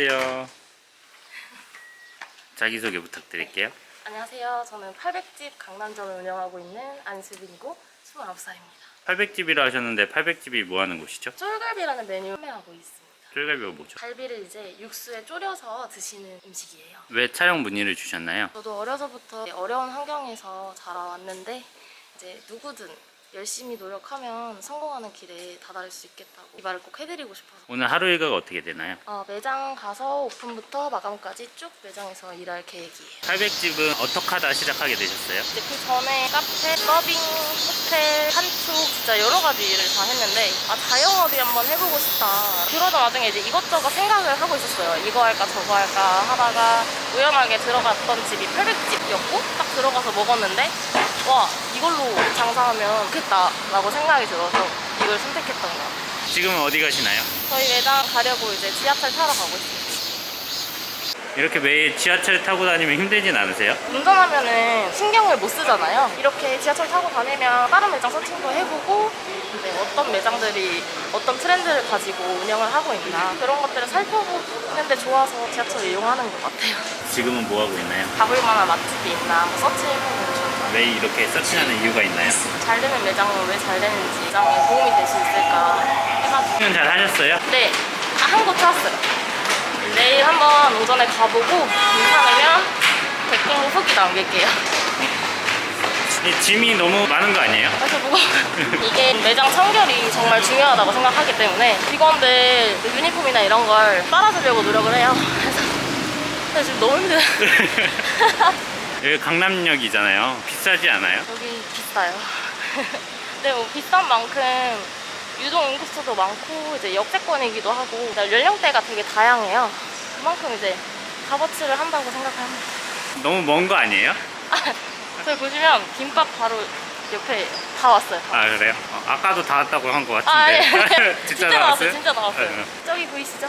안녕하세요. 자기소개 부탁드릴게요. 안녕하세요. 저는 800집 강남점을 운영하고 있는 안수빈이고 29살입니다. 800집이라 하셨는데 800집이 뭐 하는 곳이죠? 쫄갈비라는 메뉴 판매하고 있습니다. 쫄갈비가 뭐죠? 갈비를 이제 육수에 졸여서 드시는 음식이에요. 왜 촬영 문의를 주셨나요? 저도 어려서부터 어려운 환경에서 자라왔는데 이제 누구든 열심히 노력하면 성공하는 길에 다다를 수 있겠다고 이 말을 꼭 해드리고 싶어서 오늘 하루 일과가 어떻게 되나요? 어, 매장 가서 오픈부터 마감까지 쭉 매장에서 일할 계획이에요. 800집은 어떻게 하다 시작하게 되셨어요? 이제 그 전에 카페, 서빙, 호텔, 한축 진짜 여러 가지 일을 다 했는데 아 자영업이 한번 해보고 싶다. 그러다 나중에 이제 이것저것 생각을 하고 있었어요. 이거 할까 저거 할까 하다가 우연하게 들어갔던 집이 800집이었고 딱 들어가서 먹었는데 와 이걸로 장사하면 좋겠다라고 생각이 들어서 이걸 선택했던 것 같아요. 지금은 어디 가시나요? 저희 매장 가려고 이제 지하철 타러 가고 있습니다. 이렇게 매일 지하철 타고 다니면 힘들진 않으세요? 운전하면은 신경을 못 쓰잖아요. 이렇게 지하철 타고 다니면 다른 매장 서칭도 해보고 이제 어떤 매장들이 어떤 트렌드를 가지고 운영을 하고 있나 그런 것들을 살펴보는데 좋아서 지하철을 이용하는 것 같아요. 지금은 뭐 하고 있나요? 가볼 만한 맛집이 있나 뭐 서치해보는 중. 왜 이렇게 서칭하는 이유가 있나요? 잘 되는 매장은 왜 잘 되는지 매장에 도움이 될 수 있을까 해가지고 수능 잘 하셨어요? 네, 한 곳 찾았어요. 내일 한번 오전에 가보고 괜찮으면 댓글 후기 남길게요. 이 짐이 너무 많은 거 아니에요? 그래서 뭐 이게 매장 청결이 정말 중요하다고 생각하기 때문에 직원들 유니폼이나 이런 걸 빨아주려고 노력을 해요. 그래서 근데 지금 너무 힘들어요. 여기 강남역이잖아요. 비싸지 않아요? 여기 비싸요. 근데 뭐 비싼 만큼 유동 인구수도 많고 이제 역세권이기도 하고 연령대가 되게 다양해요. 그만큼 이제 값어치를 한다고 생각합니다. 너무 먼 거 아니에요? 저기 보시면 김밥 바로 옆에 다 왔어요. 아 그래요? 어, 아까도 다 왔다고 한거 아, 같은데 아니. 진짜 나왔어요. 진짜 나왔어요. 네, 네. 저기 보이시죠?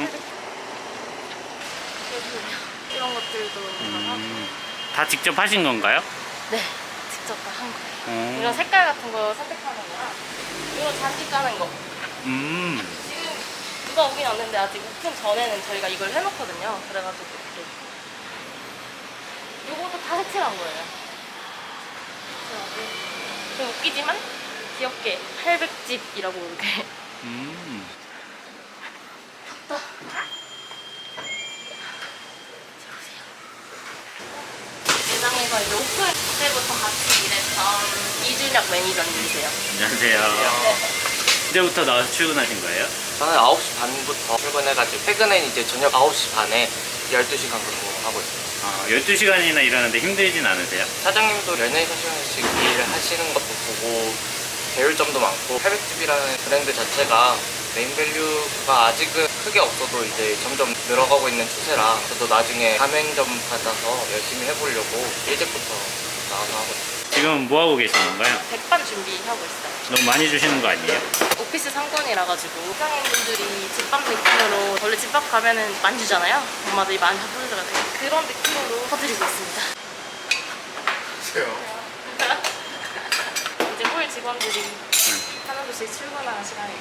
응? 여기 이런 것들도 다 하고. 음, 다 직접 하신 건가요? 네, 직접 다 한 거예요. 어. 이런 색깔 같은 거 선택하는 거랑 이런 잔디 까는 거. 음, 지금 누가 오긴 왔는데 아직 오픈 전에는 저희가 이걸 해놓거든요. 그래가지고 이렇게. 요것도 다 색칠한 거예요. 그래가지고 좀 웃기지만 귀엽게 800집이라고 이렇게 음. 매장에서 이제 오픈 때부터 이준혁 매니저님이세요. 안녕하세요. 이제부터 나와서 출근하신 거예요? 저는 9시 반부터 출근해가지고 퇴근은 이제 저녁 9시 반에 12시간 근무하고 있어요. 아, 12시간이나 일하는데 힘들진 않으세요? 사장님도 연예인 사시면씩 일을 하시는 것도 보고 배울 점도 많고 800집이라는 브랜드 자체가 네임밸류가 아직은 크게 없어도 이제 점점 늘어가고 있는 추세라 저도 나중에 가맹점 받아서 열심히 해보려고 일찍부터 나와서 하고 있어요. 지금 뭐 하고 계신 건가요? 백반 준비하고 있어요. 너무 많이 주시는 거 아니에요? 오피스 상권이라 가지고 사장님분들이 집밥 느낌으로 원래 집밥 가면은 많이 주잖아요. 엄마들이 많이 사주잖아요. 그런 느낌으로 퍼드리고 있습니다. 이제 홀 직원들이 하나 둘씩 출근하는 시간이에요.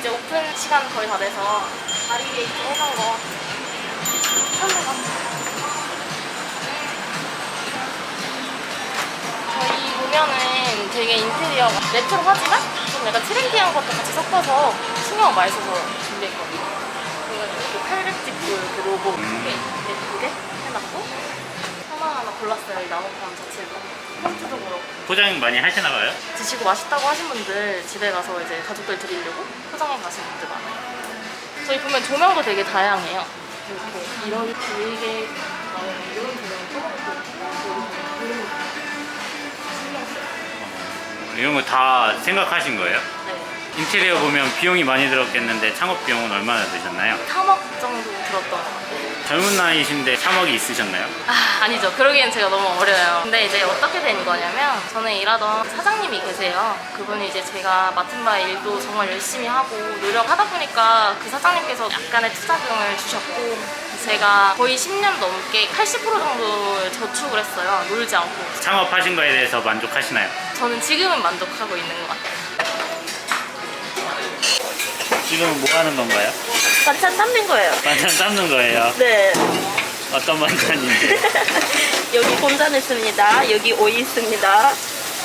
이제 오픈 시간 거의 다 돼서 바리게이트 해놓은 거 하러 갑니다. 보면은 되게 인테리어가 레트로하지만 좀 약간 트렌디한 것도 같이 섞어서 신경을 많이 써서 준비했거든요. 그래가지고 800집도 이렇게 로고 크게 예쁘게 해놨고 하나하나 골랐어요. 이 나무판 자체도. 폰트도 그렇고. 포장 많이 하시나 봐요? 드시고 맛있다고 하신 분들 집에 가서 이제 가족들 드리려고 포장해 가시는 분들 많아요. 저희 보면 조명도 되게 다양해요. 이렇게 이런 길게 나오는 이런 조명도 있고 이런 거 신경 이런 거 다 생각하신 거예요? 네. 인테리어 보면 비용이 많이 들었겠는데 창업 비용은 얼마나 드셨나요? 3억 정도 들었던 것 같아요. 젊은 나이신데 3억이 있으셨나요? 아, 아니죠. 그러기엔 제가 너무 어려요. 근데 이제 어떻게 된 거냐면, 전에 일하던 사장님이 계세요. 그분이 이제 제가 맡은 바의 일도 정말 열심히 하고 노력하다 보니까 그 사장님께서 약간의 투자금을 주셨고, 제가 거의 10년 넘게 80% 정도를 저축을 했어요. 놀지 않고. 창업하신 거에 대해서 만족하시나요? 저는 지금은 만족하고 있는 것 같아요. 지금 뭐 하는 건가요? 반찬 삶는 거예요. 반찬 삶는 거예요. 네. 어떤 반찬인지. 여기 곰잔 있습니다. 여기 오이 있습니다.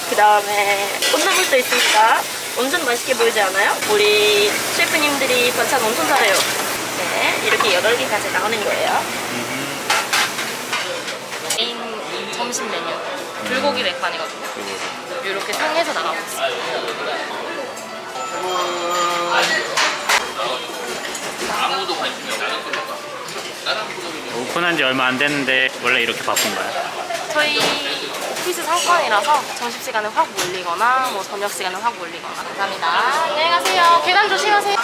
그 다음에 꽃나물도 있습니다. 완전 맛있게 보이지 않아요? 우리 셰프님들이 반찬 엄청 잘해요. 네, 이렇게 8개까지 나오는 거예요. 메인 점심 메뉴. 불고기 백반이거든요. 이렇게 상해서 나가고 있어요. 오픈한 지 얼마 안 됐는데 원래 이렇게 바쁜가요? 저희 오피스 상권이라서 점심 시간에 확 몰리거나 뭐 저녁 시간에 확 몰리거나. 감사합니다. 안녕히 가세요. 계단 조심하세요.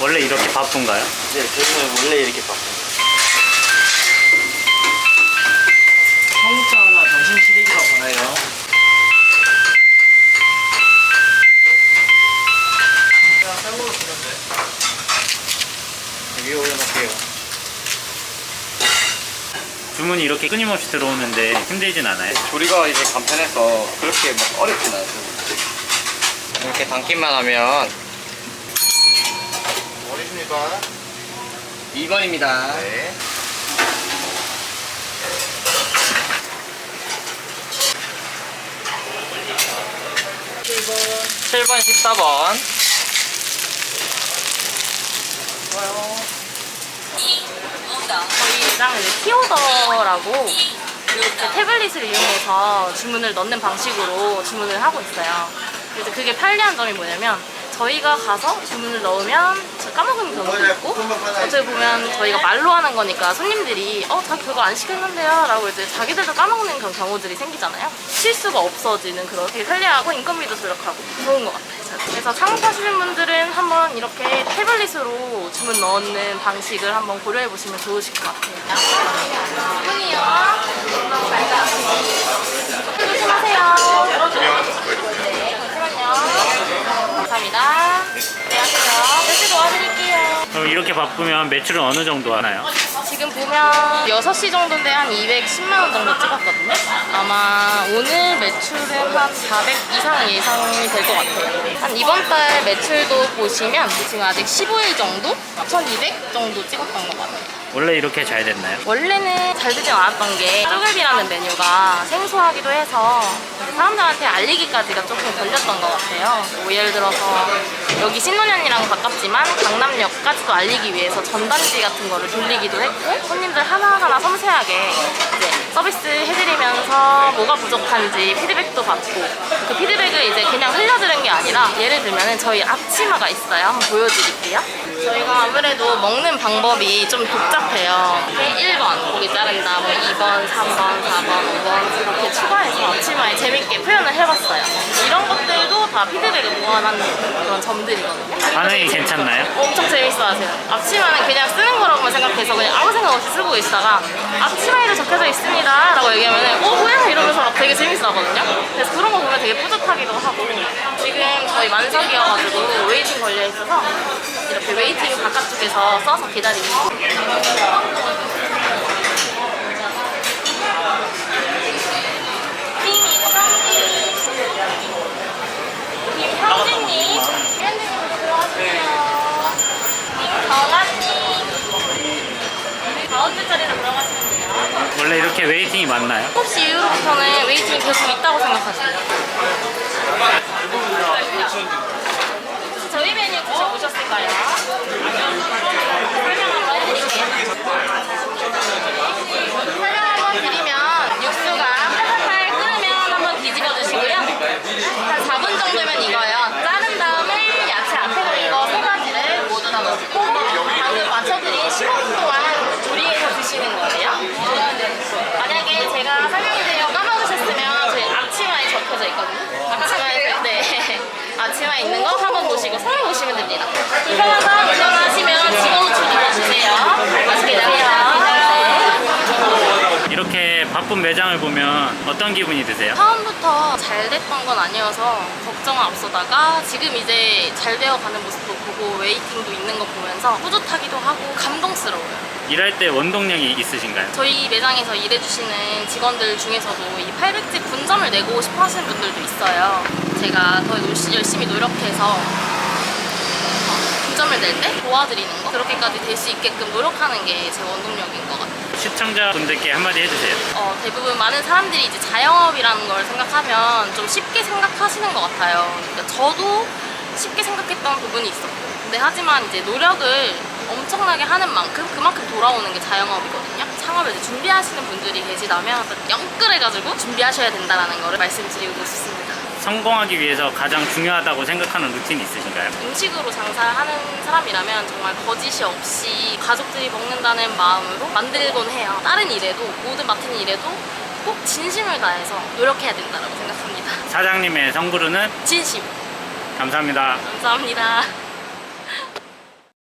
원래 이렇게 바쁜가요? 네, 저희는 원래 이렇게 바쁩니 이 이렇게 끊임없이 들어오는데 힘들진 않아요? 조리가 이제 간편해서 그렇게 막 어렵진 않아요. 이렇게 담기만 하면 어디십니까? 2번입니다. 네. 칠번 14번. 저희 랑 이제 키오더라고 이렇게 태블릿을 이용해서 주문을 넣는 방식으로 주문을 하고 있어요. 그래서 그게 편리한 점이 뭐냐면 저희가 가서 주문을 넣으면 저 까먹은 경우도 있고 어떻게 보면 저희가 말로 하는 거니까 손님들이 어, 다 그거 안 시켰는데요 라고 이제 자기들도 까먹는 그런 경우들이 생기잖아요. 실수가 없어지는 그런 되게 편리하고 인건비도 절약하고 좋은 것 같아요. 그래서 창업하시는 분들은 한번 이렇게 태블릿으로 주문 넣는 방식을 한번 고려해 보시면 좋으실 것 같아요. 주문이요. 조심하세요. 네, 잠시만요. 감사합니다. 네, 하세요. 몇시 도와드릴게요. 그럼 이렇게 바쁘면 매출은 어느 정도 하나요? 지금 보면 6시 정도인데 한 210만 원 정도 찍었거든요. 아마 오늘 매출은 한 400 이상 예상이 될 것 같아요. 한 이번 달 매출도 보시면 지금 아직 15일 정도? 1200 정도 찍었던 것 같아요. 원래 이렇게 잘 됐나요? 원래는 잘 되진 않았던 게 쪼글비라는 메뉴가 생소하기도 해서 사람들한테 알리기까지가 조금 걸렸던 것 같아요. 뭐 예를 들어서 여기 신논현이랑 가깝지만 강남역까지도 알리기 위해서 전단지 같은 거를 돌리기도 했고 손님들 하나하나 섬세하게 이제 서비스 해드리면서 뭐가 부족한지 피드백도 받고 그 피드백을 이제 그냥 흘려드는 게 아니라 예를 들면 저희 앞치마가 있어요. 한번 보여드릴게요. 저희가 아무래도 먹는 방법이 좀 복잡해요. 1번 고기 자른다, 뭐 2번, 3번, 4번, 5번 이렇게 추가해서 앞치마에 재밌게 표현을 해봤어요. 이런 것들도 다 피드백을 보완하는 그런 점들이거든요. 반응이 괜찮나요? 엄청 재밌어 하세요. 앞치마는 그냥 쓰는 거라고만 생각해서 그냥 아무 생각 없이 쓰고 있다가 앞치마에도 적혀져 있습니다 라고 얘기하면 어뭐 야 이러면서 막 되게 재밌어 하거든요. 그래서 그런 거 보면 되게 뿌듯하기도 하고 지금 저희 만석이어가지고 웨이팅 걸려 있어서 이렇게 웨이팅 바깥쪽에서 써서 기다리고 김형진님, 현진님 들어가세요. 김정아님, 가운데 자리로 들어가시면 돼요. 원래 이렇게 웨이팅이 많나요? 7시 이후로부터는 웨이팅이 계속 있다고 생각하시면 돼요. 저희 메뉴 드셔보셨을까요? 설명 한번 드리면 육수가 팔팔 끓으면 한번 뒤집어 주시고요. 한 4분 정도면 익어요. 자른 다음에 야채 앞에 보인 거 세 가지를 모두 다 넣고 방금 맞춰드린 15분 동안 조리해서 드시는 거예요. 만약에 제가 설명드리려 까먹으셨으면 저희 앞치마에 적혀져 있거든요. 앞치마에 네. 앞치마에 있는 거 한번 보시고 손을 보시면 됩니다. 불편하다 불편하시면 집어넣어 주세요. 맛있게 드세요. 네. 이렇게 바쁜 매장을 보면 어떤 기분이 드세요? 처음부터 잘 됐던 건 아니어서 걱정을 앞서다가 지금 이제 잘 되어가는 모습도 보고 웨이팅도 있는 거 보면서 뿌듯하기도 하고 감동스러워요. 일할 때 원동력이 있으신가요? 저희 매장에서 일해주시는 직원들 중에서도 이 800집 분점을 내고 싶어 하시는 분들도 있어요. 제가 더 노- 열심히 노력해서 분점을 낼 때 도와드리는 거 그렇게까지 될 수 있게끔 노력하는 게 제 원동력인 것 같아요. 시청자분들께 한마디 해주세요. 어, 대부분 많은 사람들이 이제 자영업이라는 걸 생각하면 좀 쉽게 생각하시는 것 같아요. 그러니까 저도 쉽게 생각했던 부분이 있었고. 근데 하지만 이제 노력을 엄청나게 하는 만큼 그만큼 돌아오는 게 자영업이거든요. 창업을 이제 준비하시는 분들이 계시다면 영끌해가지고 준비하셔야 된다는 거를 말씀드리고 싶습니다. 성공하기 위해서 가장 중요하다고 생각하는 루틴이 있으신가요? 음식으로 장사하는 사람이라면 정말 거짓이 없이 가족들이 먹는다는 마음으로 만들곤 해요. 다른 일에도 모든 맡은 일에도 꼭 진심을 다해서 노력해야 된다고 생각합니다. 사장님의 성부르는 진심. 감사합니다. 감사합니다.